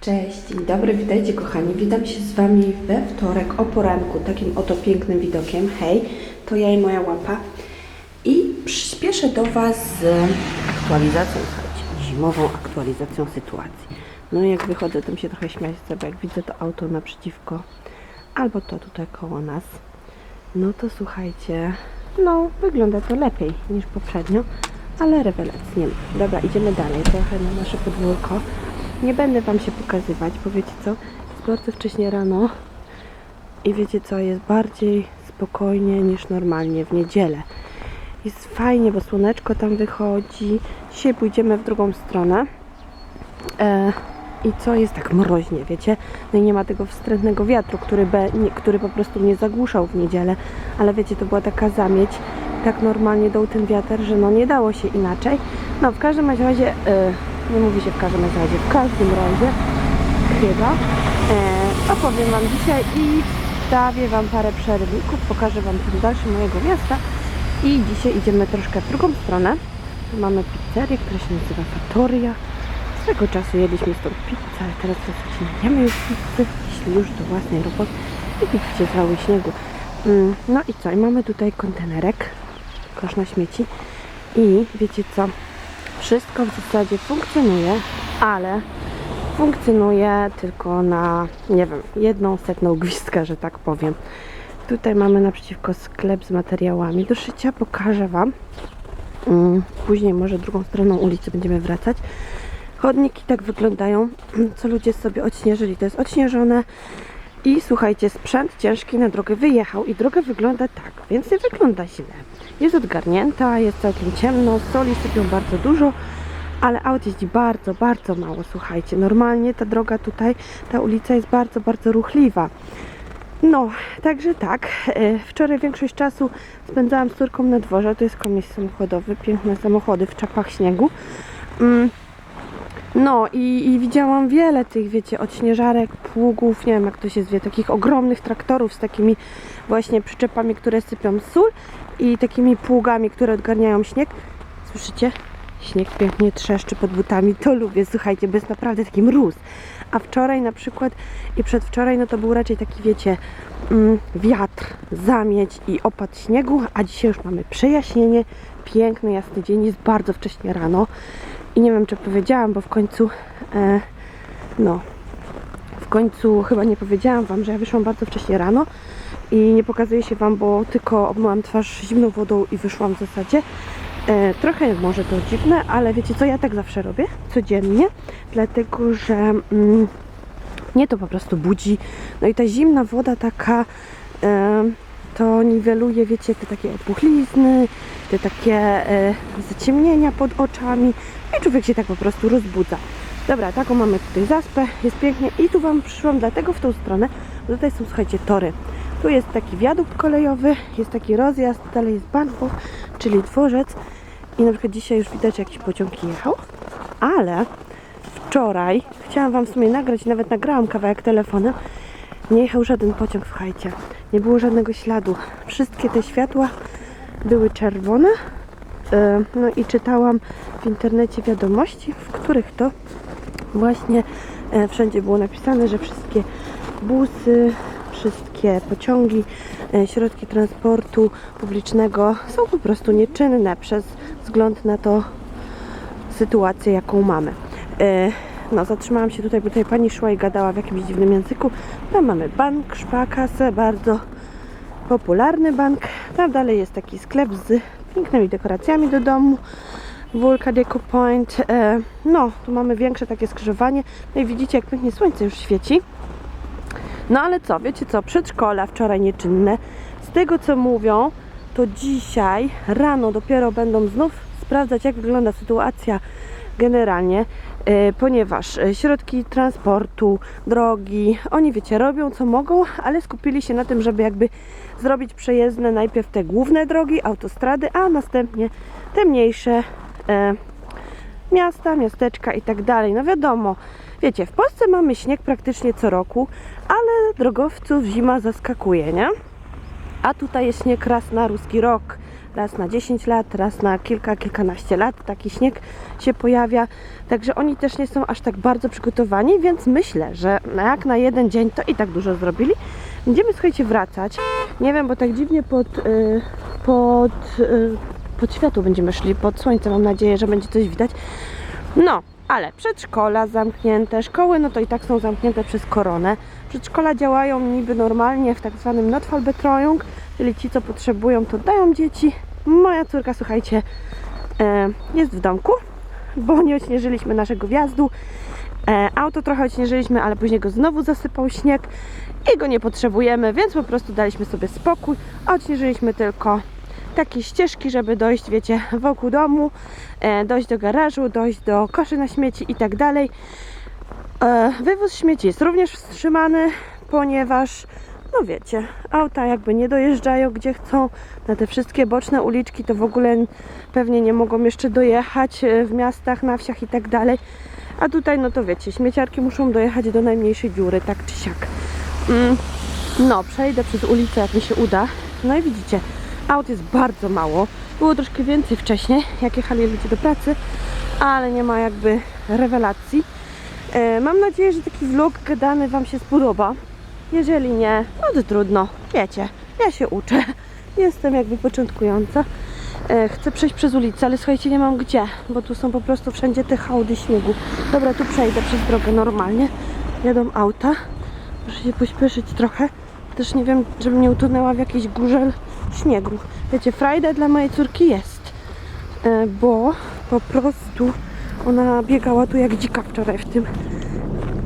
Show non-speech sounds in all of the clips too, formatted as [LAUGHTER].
Cześć, dzień dobry, witajcie kochani. Witam się z Wami we wtorek o poranku, takim oto pięknym widokiem. Hej, to ja i moja łapa. I śpieszę do Was z aktualizacją, słuchajcie, zimową aktualizacją sytuacji. No i jak wychodzę, to mi się trochę śmiać chce, bo jak widzę to auto naprzeciwko, albo to tutaj koło nas, no to słuchajcie, no wygląda to lepiej niż poprzednio, ale rewelacji nie ma. Dobra, idziemy dalej, trochę na nasze podwórko. Nie będę Wam się pokazywać, bo wiecie co, jest bardzo wcześnie rano i wiecie co, jest bardziej spokojnie niż normalnie w niedzielę. Jest fajnie, bo słoneczko tam wychodzi. Dzisiaj pójdziemy w drugą stronę. E, I co jest tak mroźnie, wiecie? No i nie ma tego wstrętnego wiatru, który, be, nie, który po prostu mnie zagłuszał w niedzielę. Ale wiecie, to była taka zamieć, tak normalnie dał ten wiatr, że no nie dało się inaczej. No w każdym razie, e, nie mówi się w każdym razie, w każdym razie chyba e, opowiem Wam dzisiaj i wstawię Wam parę przerywników, pokażę Wam ten dalszy mojego miasta i dzisiaj idziemy troszkę w drugą stronę. Tu mamy pizzerię, która się nazywa Fattoria. Swego czasu jedliśmy stąd pizzę, ale teraz jemy już pizzy, jeśli już do własnej roboty. I widzicie cały śniegu. Mm, No i co? I mamy tutaj kontenerek, kosz na śmieci. I wiecie co? Wszystko w zasadzie funkcjonuje, ale funkcjonuje tylko na, nie wiem, jedną setną gwizdkę, że tak powiem. Tutaj mamy naprzeciwko sklep z materiałami do szycia. Pokażę Wam. Mm, Później może drugą stroną ulicy będziemy wracać. Chodniki tak wyglądają, [CLEARS THROAT] co ludzie sobie odśnieżyli. To jest odśnieżone. I słuchajcie, sprzęt ciężki na drogę wyjechał i droga wygląda tak, więc nie wygląda źle. Jest odgarnięta, jest całkiem ciemno, soli sypią bardzo dużo, ale aut jeździ bardzo, bardzo mało, słuchajcie. Normalnie ta droga tutaj, ta ulica jest bardzo, bardzo ruchliwa. No, także tak. e, Wczoraj większość czasu spędzałam z córką na dworze. To jest komis samochodowy, piękne samochody w czapach śniegu. No i, i widziałam wiele tych, wiecie, odśnieżarek, pługów, nie wiem jak to się zwie, takich ogromnych traktorów z takimi właśnie przyczepami, które sypią sól i takimi pługami, które odgarniają śnieg. Słyszycie? Śnieg pięknie trzeszczy pod butami. To lubię, słuchajcie, bo jest naprawdę taki mróz. A wczoraj na przykład i przedwczoraj, no to był raczej taki, wiecie, mm, wiatr, zamieć i opad śniegu, a dzisiaj już mamy przejaśnienie, piękny, jasny dzień, jest bardzo wcześnie rano. I nie wiem, czy powiedziałam, bo w końcu, e, no, w końcu chyba nie powiedziałam Wam, że ja wyszłam bardzo wcześnie rano i nie pokazuję się Wam, bo tylko obmyłam twarz zimną wodą i wyszłam w zasadzie. E, trochę może to dziwne, ale wiecie co, ja tak zawsze robię, codziennie, dlatego że mm, mnie to po prostu budzi. No i ta zimna woda taka e, to niweluje, wiecie, te takie opuchlizny, te takie e, zaciemnienia pod oczami i człowiek się tak po prostu rozbudza. Dobra, taką mamy tutaj zaspę, jest pięknie i tu Wam przyszłam dlatego w tą stronę, bo tutaj są, słuchajcie, tory. Tu jest taki wiadukt kolejowy, jest taki rozjazd, dalej jest Banków, czyli dworzec i na przykład dzisiaj już widać jakiś pociąg jechał, ale wczoraj chciałam Wam w sumie nagrać, nawet nagrałam kawałek telefonem, nie jechał żaden pociąg, słuchajcie. Nie było żadnego śladu. Wszystkie te światła były czerwone. E, No i czytałam w internecie wiadomości, w których to właśnie e, wszędzie było napisane, że wszystkie busy, wszystkie pociągi, e, środki transportu publicznego są po prostu nieczynne przez wzgląd na to sytuację, jaką mamy. No, zatrzymałam się tutaj, bo tutaj pani szła i gadała w jakimś dziwnym języku. Tam mamy bank, szpakasę, bardzo popularny bank. Tam dalej jest taki sklep z pięknymi dekoracjami do domu. Wulka Deco Point. E, No, tu mamy większe takie skrzyżowanie. No i widzicie, jak pięknie słońce już świeci. No ale co, wiecie co, przedszkola wczoraj nieczynne. Z tego co mówią, to dzisiaj rano dopiero będą znów sprawdzać, jak wygląda sytuacja generalnie, ponieważ e, środki transportu, drogi, oni wiecie, robią co mogą, ale skupili się na tym, żeby jakby zrobić przejezdne najpierw te główne drogi, autostrady, a następnie te mniejsze e, miasta, miasteczka i tak dalej. No wiadomo, wiecie, w Polsce mamy śnieg praktycznie co roku, ale drogowców zima zaskakuje, nie? A tutaj jest śnieg raz na ruski rok, raz na 10 lat, raz na kilka, kilkanaście lat taki śnieg się pojawia. Także oni też nie są aż tak bardzo przygotowani, więc myślę, że jak na jeden dzień to i tak dużo zrobili. Będziemy, słuchajcie, wracać. Nie wiem, bo tak dziwnie pod, y, pod, y, pod światło będziemy szli, pod słońce. Mam nadzieję, że będzie coś widać. No, ale przedszkola zamknięte, szkoły no to i tak są zamknięte przez koronę. Przedszkola działają niby normalnie w tak zwanym Notfallbetreuung, czyli ci, co potrzebują, to dają dzieci. Moja córka, słuchajcie, e, jest w domku, bo nie odśnieżyliśmy naszego wjazdu. E, auto trochę odśnieżyliśmy, ale później go znowu zasypał śnieg i go nie potrzebujemy, więc po prostu daliśmy sobie spokój. Odśnieżyliśmy tylko takie ścieżki, żeby dojść, wiecie, wokół domu, e, dojść do garażu, dojść do koszy na śmieci i tak dalej. Wywóz śmieci jest również wstrzymany, ponieważ, no wiecie, auta jakby nie dojeżdżają gdzie chcą. Na te wszystkie boczne uliczki to w ogóle pewnie nie mogą jeszcze dojechać e, w miastach, na wsiach i tak dalej. A tutaj, no to wiecie, śmieciarki muszą dojechać do najmniejszej dziury, tak czy siak. Mm, no, przejdę przez ulicę, jak mi się uda. No i widzicie, aut jest bardzo mało. Było troszkę więcej wcześniej, jak jechali ludzie do pracy, ale nie ma jakby rewelacji. E, mam nadzieję, że taki vlog gadany Wam się spodoba. Jeżeli nie, no to trudno. Wiecie, ja się uczę. Jestem jakby początkująca. E, chcę przejść przez ulicę, ale słuchajcie, nie mam gdzie, bo tu są po prostu wszędzie te hałdy śniegu. Dobra, tu przejdę przez drogę normalnie. Jadą auta. Muszę się pośpieszyć trochę. Też nie wiem, żebym nie utonęła w jakiejś górze śniegu. Wiecie, frajda dla mojej córki jest, e, bo po prostu ona biegała tu jak dzika wczoraj w tym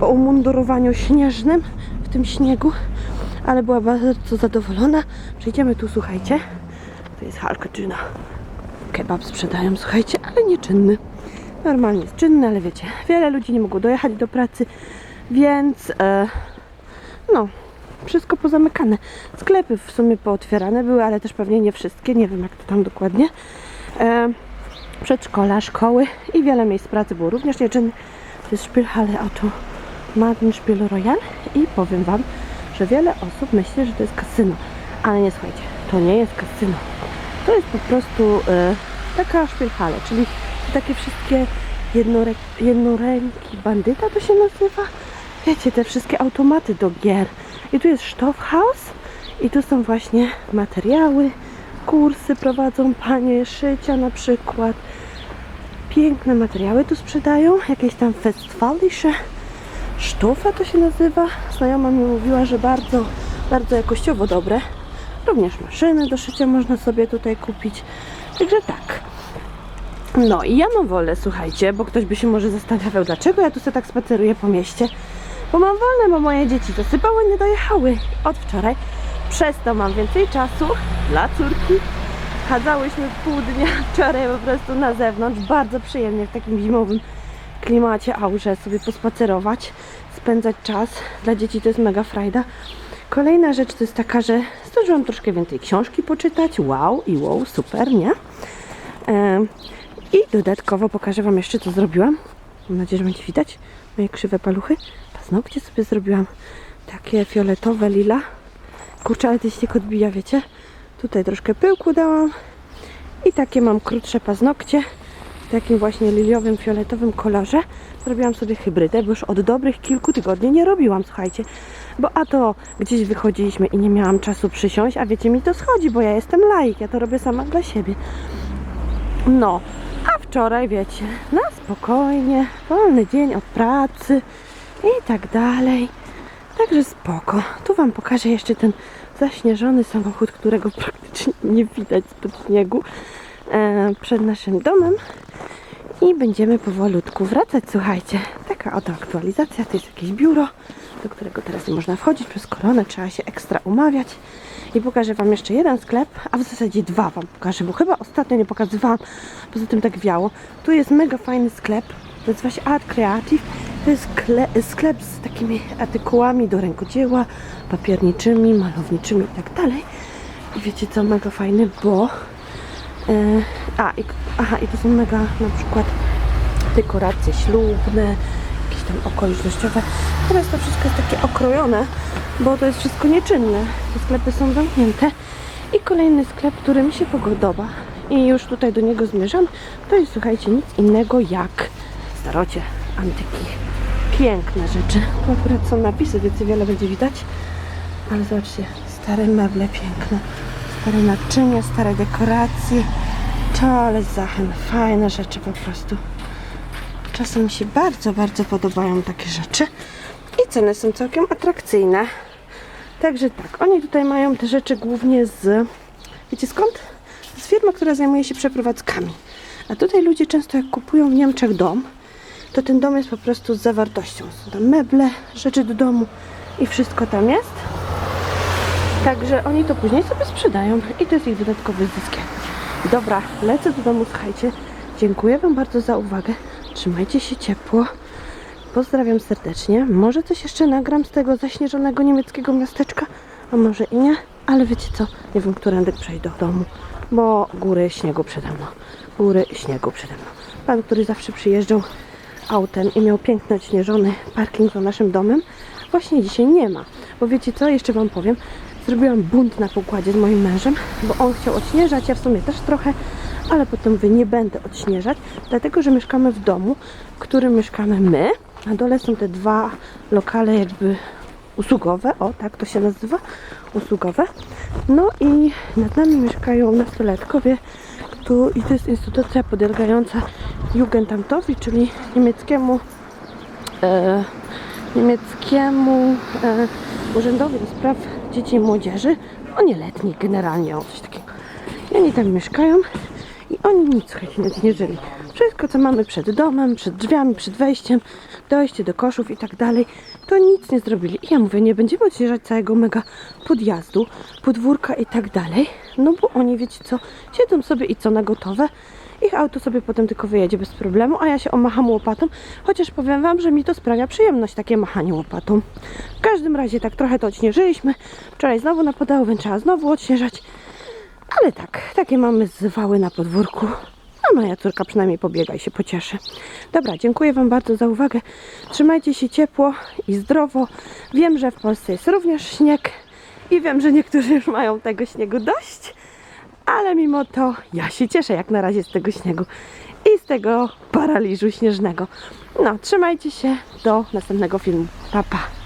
umundurowaniu śnieżnym, tym śniegu, ale była bardzo zadowolona. Przejdziemy tu, słuchajcie. To jest Halkaczyna. Kebab sprzedają, słuchajcie, ale nieczynny. Normalnie jest czynny, ale wiecie, wiele ludzi nie mogło dojechać do pracy, więc e, no, wszystko pozamykane. Sklepy w sumie pootwierane były, ale też pewnie nie wszystkie, nie wiem jak to tam dokładnie. E, przedszkola, szkoły i wiele miejsc pracy było również nieczynnych. To jest Spielhalle Auto Madden Spiel Royal i powiem Wam, że wiele osób myśli, że to jest kasyno, ale nie słuchajcie, to nie jest kasyno. To jest po prostu e, taka Spielhalle, czyli takie wszystkie jednorek, jednoręki bandyta to się nazywa. Wiecie, te wszystkie automaty do gier. I tu jest Stoffhaus i tu są właśnie materiały, kursy prowadzą panie, szycia na przykład. Piękne materiały tu sprzedają, jakieś tam festwalische sztufa to się nazywa. Znajoma mi mówiła, że bardzo, bardzo jakościowo dobre. Również maszyny do szycia można sobie tutaj kupić. Także tak. No i ja mam wolę, słuchajcie, bo ktoś by się może zastanawiał, dlaczego ja tu sobie tak spaceruję po mieście. Bo mam wolne, bo moje dzieci dosypały, nie dojechały od wczoraj. Przez to mam więcej czasu dla córki. Chadzałyśmy pół dnia [LAUGHS] wczoraj po prostu na zewnątrz. Bardzo przyjemnie w takim zimowym klimacie, aurze sobie pospacerować, spędzać czas. Dla dzieci to jest mega frajda. Kolejna rzecz to jest taka, że zdążyłam troszkę więcej książki poczytać. Wow i wow, super, nie? I dodatkowo pokażę Wam jeszcze, co zrobiłam. Mam nadzieję, że będzie widać moje krzywe paluchy. Paznokcie sobie zrobiłam takie fioletowe, lila. Kurczę, ale ten śnieg odbija, wiecie? Tutaj troszkę pyłku dałam. I takie mam krótsze paznokcie takim właśnie liliowym, fioletowym kolorze. Zrobiłam sobie hybrydę, bo już od dobrych kilku tygodni nie robiłam, słuchajcie. Bo a to gdzieś wychodziliśmy i nie miałam czasu przysiąść, a wiecie, mi to schodzi, bo ja jestem laik, ja to robię sama dla siebie. No, a wczoraj, wiecie, na spokojnie, wolny dzień od pracy i tak dalej. Także spoko. Tu Wam pokażę jeszcze ten zaśnieżony samochód, którego praktycznie nie widać spod śniegu przed naszym domem. I będziemy powolutku wracać. Słuchajcie, taka oto aktualizacja. To jest jakieś biuro, do którego teraz nie można wchodzić przez koronę. Trzeba się ekstra umawiać. I pokażę Wam jeszcze jeden sklep, a w zasadzie dwa Wam pokażę, bo chyba ostatnio nie pokazywałam, poza tym tak wiało. Tu jest mega fajny sklep, nazywa się Art Creative. To jest skle, sklep z takimi artykułami do rękodzieła, papierniczymi, malowniczymi i tak dalej. I wiecie co, mega fajny, bo... e, a, i, aha, i to są mega na przykład dekoracje ślubne, jakieś tam okolicznościowe. Teraz to wszystko jest takie okrojone, bo to jest wszystko nieczynne. Te sklepy są zamknięte I kolejny sklep, który mi się podoba i już tutaj do niego zmierzam, to jest słuchajcie nic innego jak starocie, antyki. Piękne rzeczy. Tu akurat są napisy, więc wiele będzie widać. Ale zobaczcie, stare meble piękne, stare naczynia, stare dekoracje. Czale Zachen, fajne rzeczy po prostu. Czasem mi się bardzo, bardzo podobają takie rzeczy. I ceny są całkiem atrakcyjne. Także tak, oni tutaj mają te rzeczy głównie z. Wiecie skąd? Z firmy, która zajmuje się przeprowadzkami. A tutaj ludzie często jak kupują w Niemczech dom, to ten dom jest po prostu z zawartością. Są tam meble, rzeczy do domu i wszystko tam jest. Także oni to później sobie sprzedają i to jest ich dodatkowy zysk. Dobra, lecę do domu, słuchajcie. Dziękuję Wam bardzo za uwagę. Trzymajcie się ciepło. Pozdrawiam serdecznie. Może coś jeszcze nagram z tego zaśnieżonego niemieckiego miasteczka, a może i nie. Ale wiecie co? Nie wiem, którędy przejdę do domu, bo góry śniegu przede mną. Góry śniegu przede mną. Pan, który zawsze przyjeżdżał autem i miał piękny odśnieżony parking za naszym domem, właśnie dzisiaj nie ma. Bo wiecie co? Jeszcze Wam powiem. Zrobiłam bunt na pokładzie z moim mężem, bo on chciał odśnieżać, ja w sumie też trochę, ale potem mówię, nie będę odśnieżać, dlatego że mieszkamy w domu, w którym mieszkamy my. Na dole są te dwa lokale jakby usługowe, o tak to się nazywa, usługowe. No i nad nami mieszkają nastolatkowie, tu, i to jest instytucja podlegająca Jugendamtowi, czyli niemieckiemu e, niemieckiemu e, urzędowi do spraw dzieci i młodzieży, o generalnie, o coś takiego. I oni tam mieszkają i oni nic nie znieżyli. Wszystko, co mamy przed domem, przed drzwiami, przed wejściem, dojście do koszów i tak dalej, to nic nie zrobili. I ja mówię, nie będziemy odświeżać całego mega podjazdu, podwórka i tak dalej, no bo oni, wiecie co, siedzą sobie i co na gotowe, ich auto sobie potem tylko wyjedzie bez problemu, a ja się omacham łopatą, chociaż powiem Wam, że mi to sprawia przyjemność, takie machanie łopatą. W każdym razie tak trochę to odśnieżyliśmy. Wczoraj znowu napadało, więc trzeba znowu odśnieżać. Ale tak, takie mamy zwały na podwórku. A moja córka przynajmniej pobiega i się pocieszy. Dobra, dziękuję Wam bardzo za uwagę. Trzymajcie się ciepło i zdrowo. Wiem, że w Polsce jest również śnieg i wiem, że niektórzy już mają tego śniegu dość ale mimo to ja się cieszę jak na razie z tego śniegu i z tego paraliżu śnieżnego. No, trzymajcie się do następnego filmu. Pa, pa.